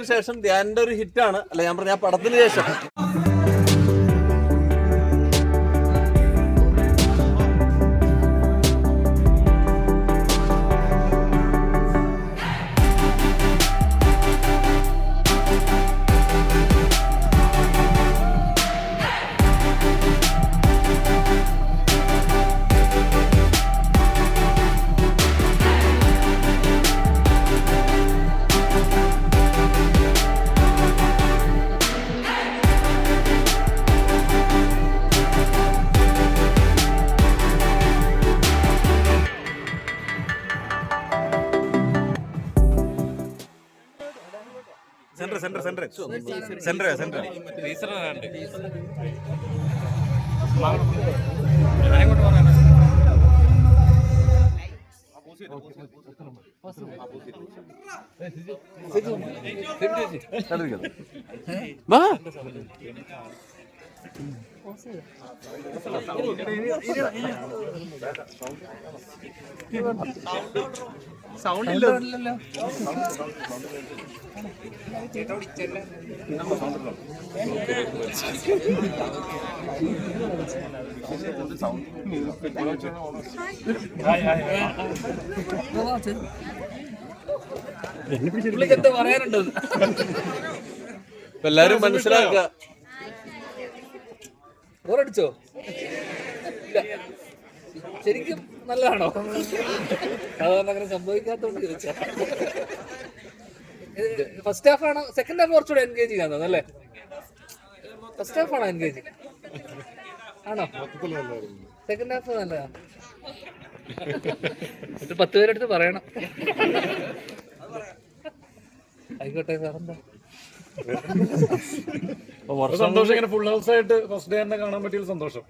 വർഷങ്ങൾക്ക് ശേഷം ധ്യാനിന്റെ ഒരു ഹിറ്റാണ് അല്ല ഞാൻ പറഞ്ഞ ആ പടത്തിന് ശേഷം. Centre centre centre centre centre తీసుకురండి బా സൗണ്ട് ഇല്ലല്ലോ എല്ലാരും മനസ്സിലാക്കുക. ബോറടിച്ചോ? ഇല്ല. ശരിക്കും നല്ലതാണോ? സാധാരണ അങ്ങനെ സംഭവിക്കാത്തോണ്ട് ചോദിച്ചാ ഫസ്റ്റ് ഹാഫ് ആണോ സെക്കൻഡ് ഹാഫ് കുറച്ചുകൂടെ എൻഗേജ് ചെയ്യാൻ തോന്നുന്നു അല്ലേ? ഫസ്റ്റ് ഹാഫ് ആണോ എൻഗേജ് ആണോ? സെക്കൻഡ് ഹാഫ് നല്ലതാ. ഒരു പത്ത് പേരെടുത്ത് പറയണം. ആയിക്കോട്ടെ സാറെന്താ സന്തോഷം ഇങ്ങനെ ഫുൾ ഹൗസ് ആയിട്ട് ഫസ്റ്റ് ഡേ തന്നെ കാണാൻ പറ്റിയ സന്തോഷം.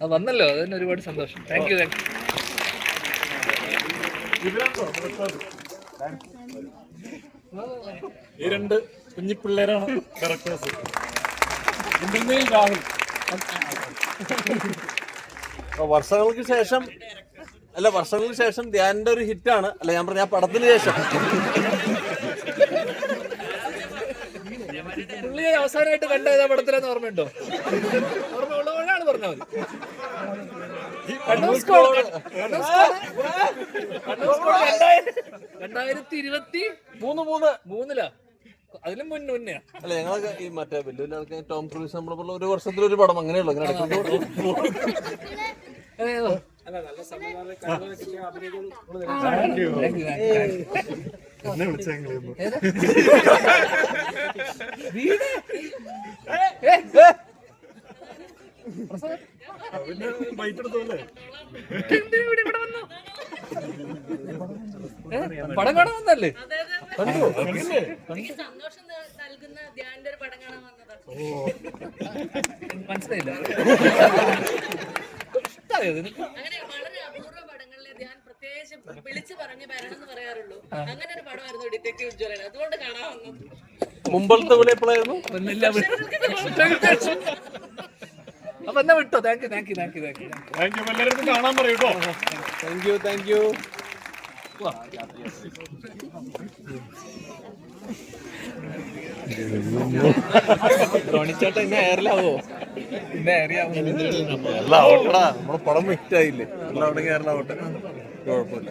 വന്നല്ലോ അതിന് ഒരുപാട് സന്തോഷം. താങ്ക് യു താങ്ക് ഈ രണ്ട് കുഞ്ഞിപ്പിള്ളേരാണ് ഡയറക്ടേഴ്സ് ഇന്ത്യയിൽ രാഹുൽ. ഇപ്പൊ വർഷങ്ങൾക്ക് ശേഷം അല്ല വർഷങ്ങൾക്ക് ശേഷം ധ്യാനിന്റെ ഒരു ഹിറ്റാണ് അല്ല ഞാൻ പറഞ്ഞ ആ പടത്തിന് ശേഷം. പുള്ളിയെ അവസാനമായിട്ട് കണ്ട ഏതാ പടത്തിലെന്ന് ഓർമ്മയുണ്ടോ? പറഞ്ഞത് മതി. രണ്ടായിരത്തി ഇരുപത്തി മൂന്ന് മൂന്ന്. മൂന്നിലാ? അതിലും മുന്നേ മുന്നെയാ അല്ല ഞങ്ങളൊക്കെ ഈ മറ്റേ വലിയ വലിയ ആൾക്കാർ ടോം ക്രൂസ് നമ്മളെ ഒരു വർഷത്തിൽ ഒരു പടം അങ്ങനെയുള്ളൂ അങ്ങനെ? വീട്? പടം കാണാൻ വന്നല്ലേ എനിക്ക് സന്തോഷം നൽകുന്ന ധ്യാന്റെ ഒരു പടം കാണാൻ വന്നതാ മനസ്സിലായില്ല നിനക്ക്? അങ്ങനെ വളരെ അപൂർവ ധ്യാൻ പ്രത്യേകിച്ച് വിളിച്ചു പറഞ്ഞ് വരണം എന്ന് പറയാറുള്ളൂ. അങ്ങനെ ഒരു പടമായിരുന്നു ഡിറ്റക്റ്റീവ് അതുകൊണ്ട് കാണാൻ വന്നത്. മുമ്പത്തെ പോലെ എപ്പോഴായിരുന്നു? അപ്പൊ എന്നാ വിട്ടോ thank you thank you thank you thank you thank you എല്ലാവരും കാണാൻ പറയൂട്ടോ താങ്ക് യു താങ്ക് യു റോണിച്ചോട്ട ഇന്ന് എയറിലാവോ ഇന്ന് എയറിയാവോ എല്ലാം ആവട്ടെടാ നമ്മളെ പടം ഹിറ്റായില്ലേ എല്ലാം അവിടെ കയറലാവട്ടെ കുഴപ്പമില്ല.